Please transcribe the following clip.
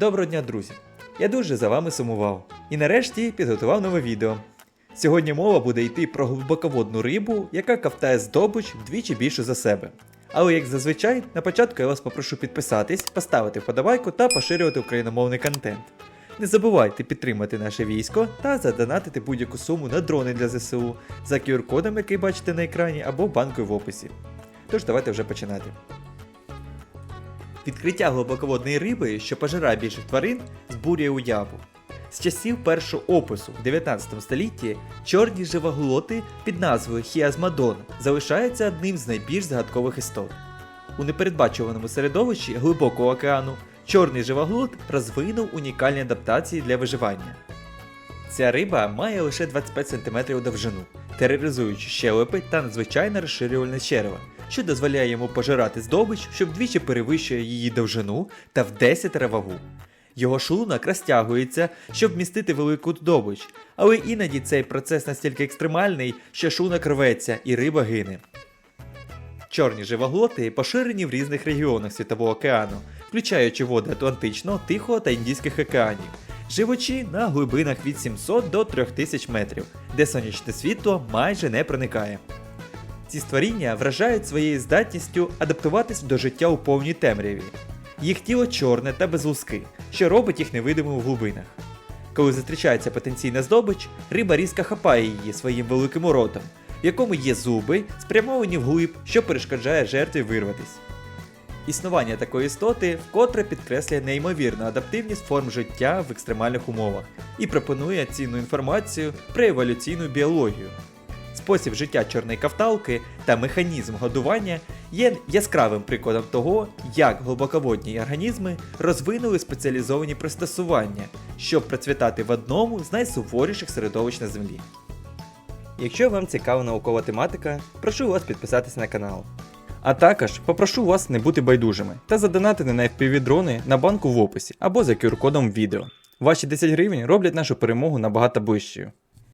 Доброго дня, друзі! Я дуже за вами сумував. І нарешті підготував нове відео. Сьогодні мова буде йти про глибоководну рибу, яка ковтає здобич вдвічі більше за себе. Але як зазвичай, на початку я вас попрошу підписатись, поставити вподобайку та поширювати україномовний контент. Не забувайте підтримати наше військо та задонатити будь-яку суму на дрони для ЗСУ за QR-кодом, який бачите на екрані, або банкою в описі. Тож давайте вже починати. Відкриття глибоководної риби, що пожирає більших тварин, збурює уяву. З часів першого опису в 19 столітті чорні живоглоти під назвою Хіазмадон залишаються одним з найбільш загадкових істот. У непередбачуваному середовищі глибокого океану чорний живоглот розвинув унікальні адаптації для виживання. Ця риба має лише 25 см довжину, тероризуючи щелепи та надзвичайно розширювальне черево, що дозволяє йому пожирати здобич, що вдвічі перевищує її довжину та в 10 вагу. Його шлунок розтягується, щоб вмістити велику здобич, але іноді цей процес настільки екстремальний, що шлунок рветься і риба гине. Чорні живоглоти поширені в різних регіонах Світового океану, включаючи води Атлантичного, Тихого та Індійських океанів, живучи на глибинах від 700 до 3000 метрів, де сонячне світло майже не проникає. Ці створіння вражають своєю здатністю адаптуватись до життя у повній темряві. Їх тіло чорне та без що робить їх невидимими в глибинах. Коли зустрічається потенційна здобич, риба різко хапає її своїм великим ротом, в якому є зуби, спрямовані вглиб, що перешкоджає жертві вирватись. Існування такої істоти вкотре підкреслює неймовірну адаптивність форм життя в екстремальних умовах і пропонує цінну інформацію про еволюційну біологію. Спосіб життя чорної кавталки та механізм годування є яскравим прикладом того, як глибоководні організми розвинули спеціалізовані пристосування, щоб процвітати в одному з найсуворіших середовищ на землі. Якщо вам цікава наукова тематика, прошу вас підписатись на канал. А також попрошу вас не бути байдужими та задонатити на FPV дрони на банку в описі або за QR-кодом відео. Ваші 10 гривень роблять нашу перемогу набагато ближчою.